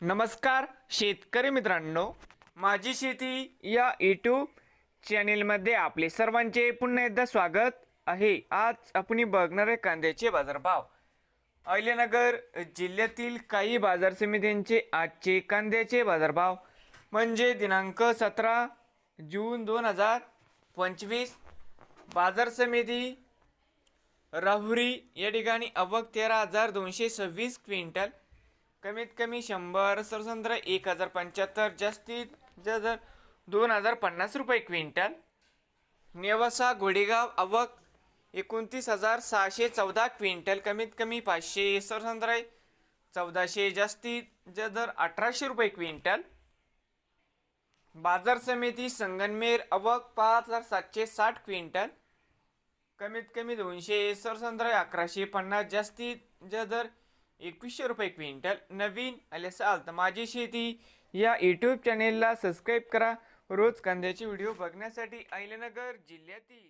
नमस्कार शेतकरी मित्रांनो. माझी शेती या यूट्यूब चॅनेलमध्ये आपले सर्वांचे पुन्हा एकदा स्वागत आहे. आज आपण बघणार आहे कांद्याचे बाजारभाव. अहिल्यानगर जिल्ह्यातील काही बाजार समित्यांचे आजचे कांद्याचे बाजारभाव म्हणजे दिनांक सतरा जून दोन हजार पंचवीस. बाजार समिती राहुरी या ठिकाणी अवक तेरा हजार दोनशे सव्वीस क्विंटल कमीत कमी शंभर सरसंद्र एक हजार पंच्याहत्तर जास्तीत जास्त दोन हजार पन्नास रुपये क्विंटल. नेवासा घोडेगाव अवक एकोणतीस हजार सहाशे चौदा क्विंटल. कमीत कमी पाचशे सरसंद्र चौदाशे जास्तीत जास्त दर अठराशे रुपये क्विंटल. बाजार समिती संगनमेर अवक पाच हजार सातशे साठ क्विंटल. कमीत कमी दोनशे सरसंद्र अकराशे पन्नास जास्तीत जास्त दर एकवीसशे रुपये क्विंटल. नवीन आले असाल तर माझी शेती या यूट्यूब चॅनेलला सबस्क्राईब करा. रोज कांद्याचे व्हिडिओ बघण्यासाठी अहिल्यानगर जिल्ह्यातील